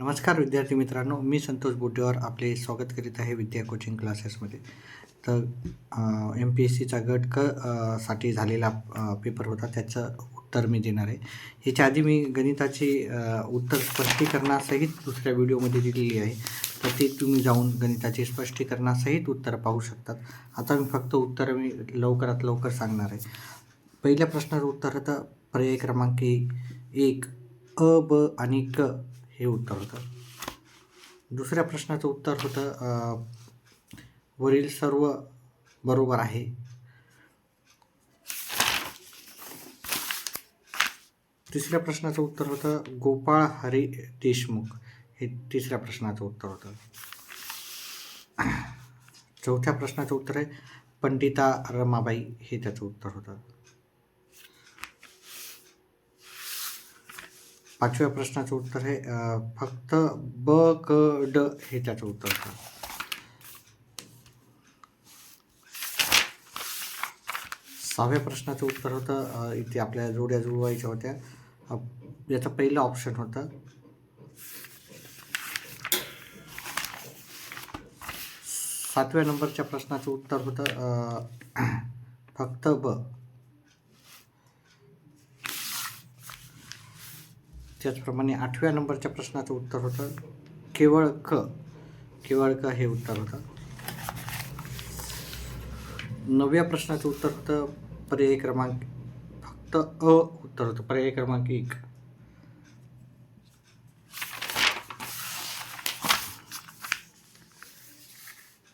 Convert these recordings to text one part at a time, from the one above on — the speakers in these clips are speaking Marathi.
नमस्कार विद्यार्थी मित्रांनो मी संतोष बोटेवर आपले स्वागत करीत आहे विद्या कोचिंग क्लासेसमध्ये तर एम पी एस सीचा गट क साठी झालेला पेपर होता त्याचं उत्तर मी देणार आहे. ह्याच्या आधी मी गणिताची उत्तर स्पष्टीकरणासहित दुसऱ्या व्हिडिओमध्ये दिलेली आहे. तर ते तुम्ही जाऊन गणिताची स्पष्टीकरणासहित उत्तर पाहू शकतात. आता मी फक्त उत्तर मी लवकरात लवकर सांगणार आहे. पहिल्या प्रश्नाचं उत्तर होतं पर्याय क्रमांक एक एक अ ब आणि क. हे उत्तर होतं. दुसऱ्या प्रश्नाचं उत्तर होतं वरील सर्व बरोबर आहे. तिसऱ्या प्रश्नाचं उत्तर होतं गोपाळ हरी देशमुख. हे तिसऱ्या प्रश्नाचं उत्तर होतं. चौथ्या प्रश्नाचं उत्तर आहे पंडिता रमाबाई हे त्याचं उत्तर होतं. पाचव्या प्रश्नाचं उत्तर हे फक्त ब क ड हे त्याचं उत्तर होतं. सहाव्या प्रश्नाचं उत्तर होतं इथे आपल्या जोड्या जुळवायच्या होत्या. याचं पहिलं ऑप्शन होतं. सातव्या नंबरच्या प्रश्नाचं उत्तर होतं फक्त ब. त्याचप्रमाणे आठव्या नंबरच्या प्रश्नाचं उत्तर होतं केवळ क केवळ क हे उत्तर होतं. नवव्या प्रश्नाचं उत्तर होतं पर्याय क्रमांक फक्त अ उत्तर होतं पर्याय क्रमांक एक.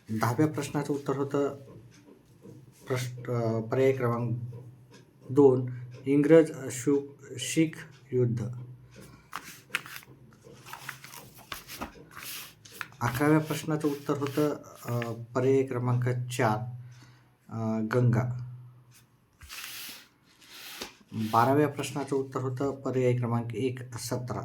दहाव्या प्रश्नाचं उत्तर होतं प्रश्न पर्याय क्रमांक दोन इंग्रज शु शीख युद्ध. अकराव्या प्रश्नाचं उत्तर होतं पर्याय क्रमांक चार गंगा. बाराव्या प्रश्नाचं उत्तर होतं पर्याय क्रमांक एक सतरा.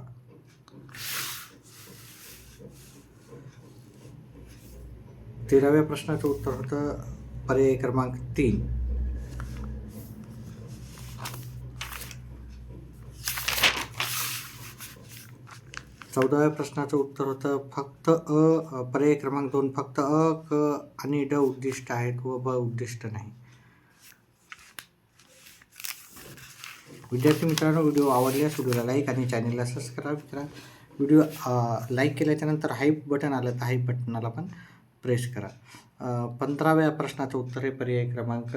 तेराव्या प्रश्नाचं उत्तर होतं पर्याय क्रमांक तीन. चौदाव्या प्रश्नाचं उत्तर होतं फक्त अ पर्याय क्रमांक दोन फक्त अ क आणि ड उद्दिष्ट आहेत व ब उद्दिष्ट नाही. विद्यार्थी मित्रांनो व्हिडिओ आवडल्यास व्हिडिओला लाईक आणि चॅनलला सबस्क्राईब करा. व्हिडिओ लाईक केल्याच्यानंतर हाईप बटन आलं तर हाईप बटनाला पण प्रेस करा. पंधराव्या प्रश्नाचं उत्तर आहे पर्याय क्रमांक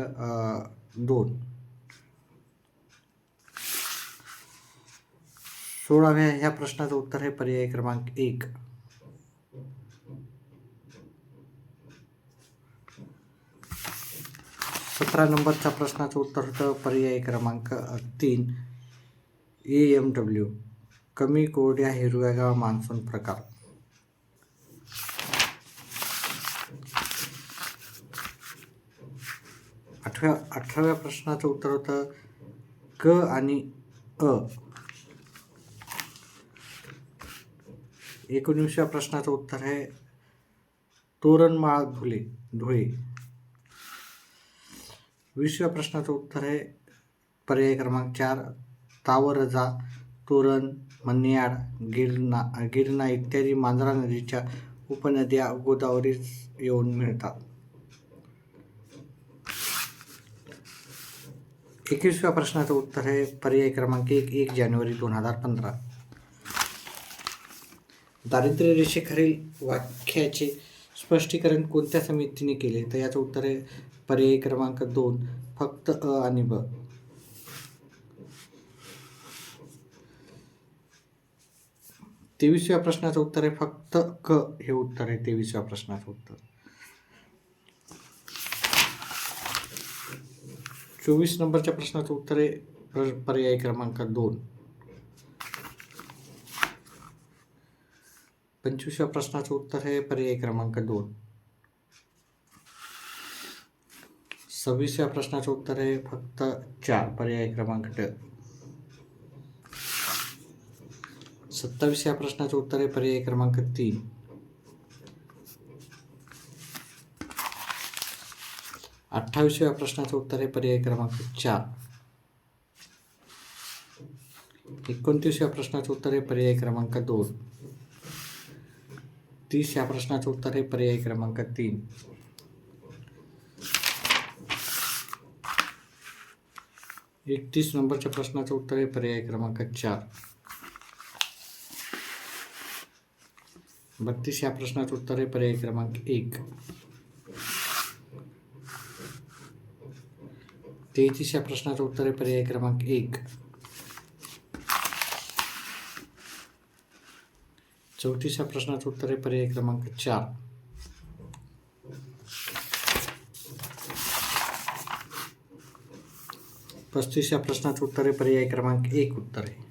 दोन. सोळाव्या ह्या प्रश्नाचं उत्तर आहे पर्याय क्रमांक एक. सतरा नंबरच्या प्रश्नाचं उत्तर होतं पर्याय क्रमांक तीन. ए एम डब्ल्यू कमी कोरड्या हिरव्यागाव मान्सून प्रकार. आठव्या अठराव्या प्रश्नाचं उत्तर होतं क आणि अ. एकोणीसव्या प्रश्नाचं उत्तर आहे. तोरणमाळ धुले धुळे. वीसव्या प्रश्नाचं उत्तर आहे. पर्याय क्रमांक चार तावरजा तोरण मन्याड गिरणा गिरणा इत्यादी मांजरा नदीच्या उपनद्या गोदावरीस येऊन मिळतात. एकवीसव्या प्रश्नाचं उत्तर आहे. पर्याय क्रमांक एक एक जानेवारी दोन हजार पंधरा. दारिद्र्य रेषेखालील वाक्याचे स्पष्टीकरण कोणत्या समितीने केले? तर याचं उत्तर आहे पर्याय क्रमांक दोन फक्त अ आणि ब. तेवीसव्या प्रश्नाचं उत्तर आहे फक्त क. हे उत्तर आहे तेवीसव्या प्रश्नाचं उत्तर. चोवीस नंबरच्या प्रश्नाचं उत्तर आहे पर्याय क्रमांक दोन. पंचवीसव्या प्रश्नाचं उत्तर आहे पर्याय क्रमांक दोन. सव्वीसव्या प्रश्नाचं उत्तर आहे फक्त चार पर्याय क्रमांक ड. सत्तावीसव्या प्रश्नाचं उत्तर आहे पर्याय क्रमांक तीन. अठ्ठावीसव्या प्रश्नाचं उत्तर आहे पर्याय क्रमांक चार. एकोणतीसव्या प्रश्नाचं उत्तर आहे पर्याय क्रमांक दोन. तीस या प्रश्नाचं उत्तर आहे पर्याय क्रमांक तीन. एकतीस नंबरच्या प्रश्नाचं उत्तर आहे पर्याय क्रमांक चार. बत्तीस या प्रश्नाचं उत्तर आहे पर्याय क्रमांक एक. तेहतीस या प्रश्नाचं उत्तर आहे पर्याय क्रमांक एक. चौतीस या प्रश्नाचं उत्तर आहे पर्याय क्रमांक चार. पस्तीस या प्रश्नाचं उत्तर आहे पर्याय क्रमांक एक उत्तर. आहे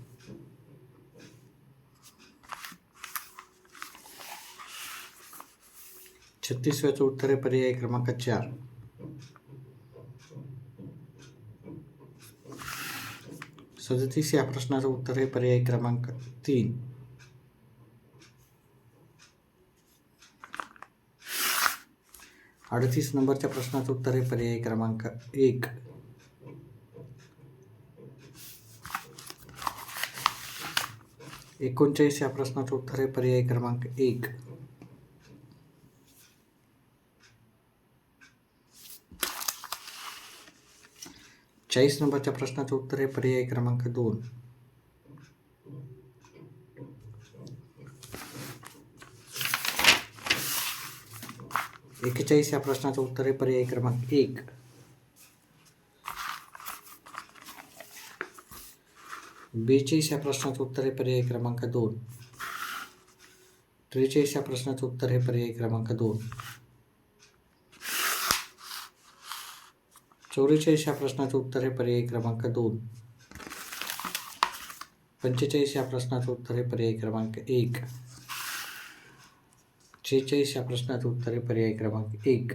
छत्तीसव्याचं उत्तर आहे पर्याय क्रमांक चार. सदतीस या प्रश्नाचं उत्तर आहे पर्याय क्रमांक तीन. अडतीस नंबरच्या प्रश्नाचं उत्तर आहे पर्याय क्रमांक एक. एकोणचाळीस या प्रश्नाचं उत्तर आहे पर्याय क्रमांक एक. चाळीस नंबरच्या प्रश्नाचं उत्तर आहे पर्याय क्रमांक दोन. एकेचाळीस या प्रश्नाचं उत्तर आहे, पर्याय क्रमांक एक. बेचाळीस या प्रश्नाचं उत्तर आहे, पर्याय क्रमांक दोन. त्रेचाळीस या प्रश्नाचं उत्तर आहे, पर्याय क्रमांक दोन. चौवेचाळीस या प्रश्नाचं उत्तर आहे, पर्याय क्रमांक दोन. पंचेचाळीस या प्रश्नाचं उत्तर आहे, पर्याय क्रमांक एक. या प्रश्नाचं उत्तर आहे पर्याय क्रमांक एक.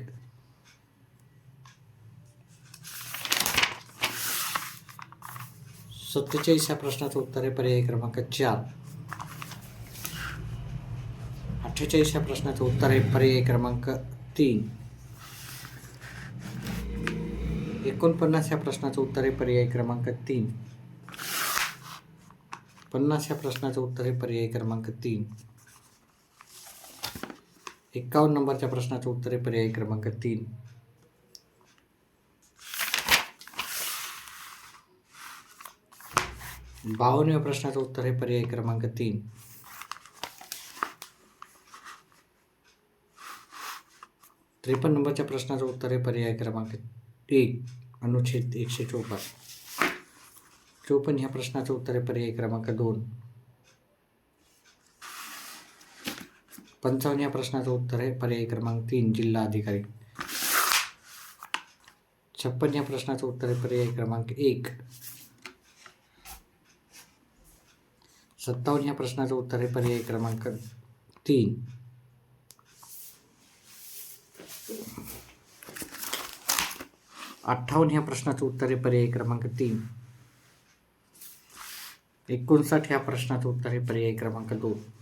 सत्तेचाळीस या प्रश्नाचं उत्तर आहे पर्याय क्रमांक चार. अठ्ठेचाळीस या प्रश्नाचं उत्तर आहे पर्याय क्रमांक तीन. एकोणपन्नास या प्रश्नाचं उत्तर आहे पर्याय क्रमांक तीन. पन्नास या प्रश्नाचं उत्तर आहे पर्याय क्रमांक तीन. एकावन्न नंबरच्या प्रश्नाचं उत्तर आहे पर्याय क्रमांक तीन. बावन्नव्या प्रश्नाचं उत्तर आहे पर्याय क्रमांक तीन. त्रेपन्न नंबरच्या प्रश्नाचं उत्तर आहे पर्याय क्रमांक एक अनुच्छेद एकशे चौपन्न. चौपन्न ह्या प्रश्नाचं उत्तर आहे पर्याय क्रमांक दोन. पंचावन्न या प्रश्नाचं उत्तर आहे. पर्याय क्रमांक तीन जिल्हा अधिकारी. छप्पन या प्रश्नाचं उत्तर आहे. पर्याय क्रमांक एक. सत्तावन्न या प्रश्नाचं उत्तर आहे. पर्याय क्रमांक तीन. अठ्ठावन्न ह्या प्रश्नाचं उत्तर आहे. पर्याय क्रमांक तीन. एकोणसाठ ह्या प्रश्नाचं उत्तर आहे. पर्याय क्रमांक दोन.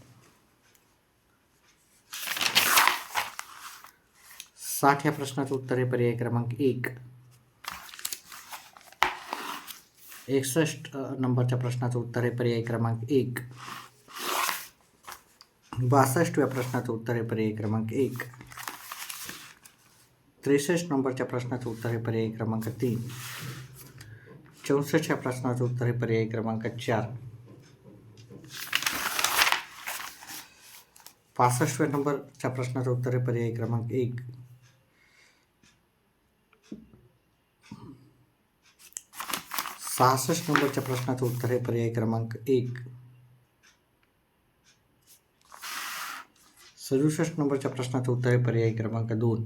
साठ ह्या प्रश्नाचं उत्तर आहे पर्याय क्रमांक एक. एकसष्ट नंबरच्या प्रश्नाचं उत्तर आहे पर्याय क्रमांक एक. बासष्टव्या प्रश्नाचं उत्तर आहे पर्याय क्रमांक एक. त्रेसष्ट नंबरच्या प्रश्नाचं उत्तर आहे पर्याय क्रमांक तीन. चौसष्ट या प्रश्नाचं उत्तर आहे पर्याय क्रमांक चार. पासष्टव्या नंबरच्या प्रश्नाचं उत्तर आहे पर्याय क्रमांक एक. सहासष्ट नंबरच्या प्रश्नाचं उत्तर आहे. पर्याय क्रमांक एक. सदुसष्ट नंबरच्या प्रश्नाचं उत्तर आहे. पर्याय क्रमांक दोन.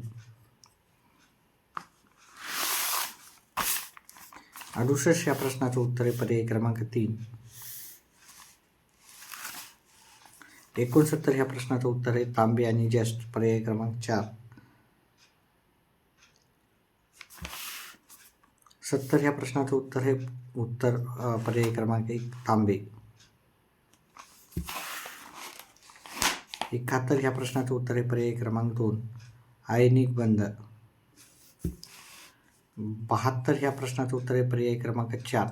अडुसष्ट या प्रश्नाचं उत्तर आहे. पर्याय क्रमांक तीन. एकोणसत्तर ह्या प्रश्नाचं उत्तर आहे. तांबे आणि जस्ट पर्याय क्रमांक चार. सत्तर ह्या प्रश्नाचं उत्तर हे उत्तर पर्याय क्रमांक एक तांबे. एकाहत्तर ह्या प्रश्नाचं उत्तर हे पर्याय क्रमांक दोन आयनिक बंद. बहात्तर ह्या प्रश्नाचं उत्तर आहे पर्याय क्रमांक चार.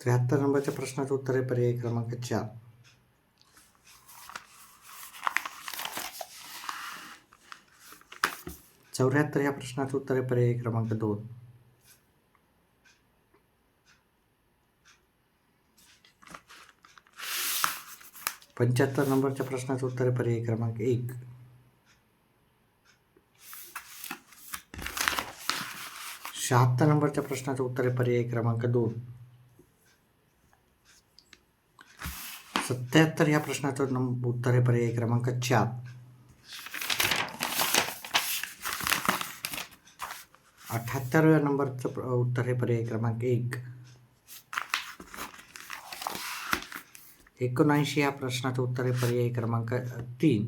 त्र्याहत्तर नंबरच्या प्रश्नाचं उत्तर आहे पर्याय क्रमांक चार. चौऱ्याहत्तर या प्रश्नाचं उत्तर आहे पर्याय क्रमांक दोन. पंच्याहत्तर नंबरच्या प्रश्नाचं उत्तर आहे पर्याय क्रमांक एक. शहात्तर नंबरच्या प्रश्नाचं उत्तर आहे पर्याय क्रमांक दोन. सत्याहत्तर ह्या प्रश्नाचं नंब उत्तर आहे पर्याय क्रमांक चार. अठ्ठ्याहत्तरव्या नंबरचं प्र- उत्तर हे पर्याय क्रमांक एक. एकोणऐंशी या प्रश्नाचं उत्तर आहे पर्याय क्रमांक तीन.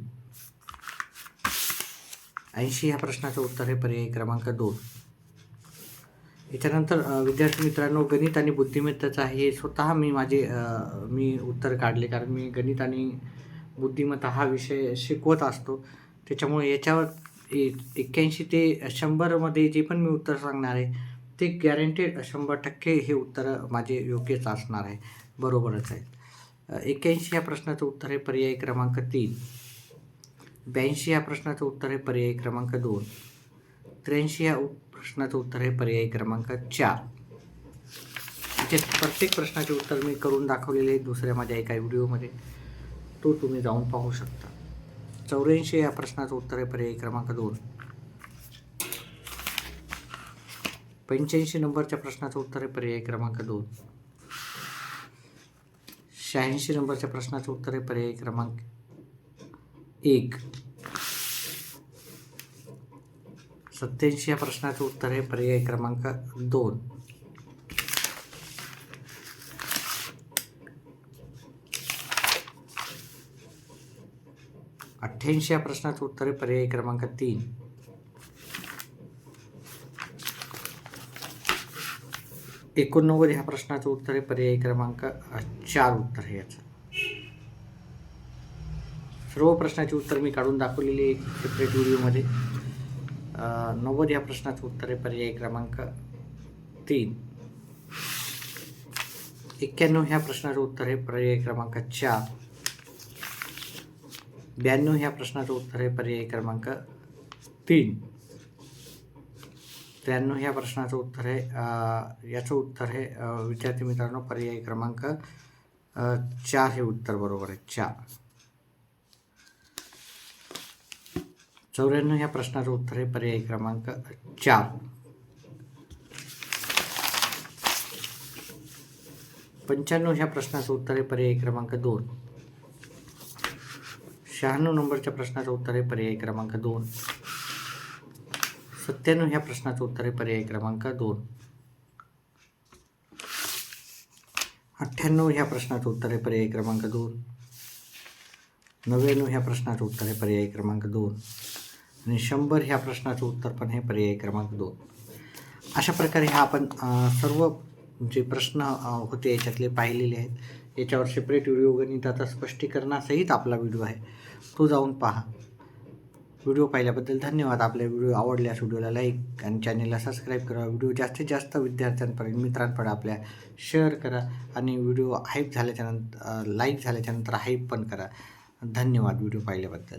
ऐंशी या प्रश्नाचं उत्तर आहे पर्याय क्रमांक दोन. याच्यानंतर विद्यार्थी मित्रांनो गणित आणि बुद्धिमत्ताचं हे स्वतः मी माझे मी उत्तर काढले कारण मी गणित आणि बुद्धिमत्ता हा विषय शिकवत असतो. त्याच्यामुळे याच्यावर एक्क्याऐंशी ते शंभरमध्ये जे पण मी उत्तर सांगणार आहे ते गॅरंटेड शंभर टक्के हे उत्तर माझे योग्यच असणार आहे. बरोबरच आहे. एक्क्याऐंशी या प्रश्नाचं उत्तर आहे पर्याय क्रमांक तीन. ब्याऐंशी या प्रश्नाचं उत्तर आहे पर्याय क्रमांक दोन. त्र्याऐंशी या प्रश्नाचं उत्तर आहे पर्याय क्रमांक चार. इथे प्रत्येक प्रश्नाचे उत्तर मी करून दाखवलेले दुसऱ्या माझ्या एका व्हिडिओमध्ये. तो तुम्ही जाऊन पाहू शकता. चौऱ्याऐंशी या प्रश्नाचं उत्तर आहे पर्याय क्रमांक दोन. पंच्याऐंशी नंबरच्या प्रश्नाचं उत्तर आहे पर्याय क्रमांक दोन. शहाऐंशी नंबरच्या प्रश्नाचं उत्तर आहे पर्याय क्रमांक एक. सत्याऐंशी या प्रश्नाचं उत्तर आहे पर्याय क्रमांक दोन. अठ्ठ्याऐंशी या प्रश्नाचं उत्तर आहे पर्याय क्रमांक तीन. एकोणनव्वद ह्या प्रश्नाचं उत्तर आहे पर्याय क्रमांक चार उत्तर आहे याचं. सर्व प्रश्नाची उत्तर मी काढून दाखवलेली आहे सेपरेट व्हिडिओमध्ये. नव्वद ह्या प्रश्नाचं उत्तर आहे पर्याय क्रमांक तीन. एक्क्याण्णव ह्या प्रश्नाचं उत्तर आहे पर्याय क्रमांक चार. ब्याण्णव ह्या प्रश्नाचं उत्तर आहे पर्याय क्रमांक तीन. त्र्याण्णव ह्या प्रश्नाचं उत्तर आहे याचं उत्तर आहे विद्यार्थी मित्रांनो पर्याय क्रमांक चार हे उत्तर बरोबर आहे चार. चौऱ्याण्णव ह्या प्रश्नाचं उत्तर आहे पर्याय क्रमांक चार. पंच्याण्णव ह्या प्रश्नाचं उत्तर आहे पर्याय क्रमांक दोन. शहाण्णव नंबरच्या प्रश्नाचं उत्तर आहे पर्याय क्रमांक दोन. सत्त्याण्णव ह्या प्रश्नाचं उत्तर आहे पर्याय क्रमांक दोन. अठ्ठ्याण्णव ह्या प्रश्नाचं उत्तर आहे पर्याय क्रमांक दोन. नव्याण्णव ह्या प्रश्नाचं उत्तर आहे पर्याय क्रमांक दोन. आणि शंभर ह्या प्रश्नाचं उत्तर पण आहे पर्याय क्रमांक दोन. अशा प्रकारे हा आपण सर्व जे प्रश्न होते याच्यातले पाहिलेले आहेत. याच्यावर सेपरेट व्हिडिओ गणिताचा स्पष्टीकरणासहित आपला व्हिडिओ आहे. तो जाऊन पहा. व्हिडिओ पाहिल्याबद्दल धन्यवाद. आपल्या व्हिडिओ आवडल्यास व्हिडिओला लाईक आणि चॅनेलला सबस्क्राईब करा. व्हिडिओ जास्तीत जास्त विद्यार्थ्यांपर्यंत मित्रांपर्यंत आपल्या शेअर करा आणि व्हिडिओ हाईप झाल्याच्यानंतर लाईक झाल्याच्यानंतर हाईप पण करा. धन्यवाद व्हिडिओ पाहिल्याबद्दल.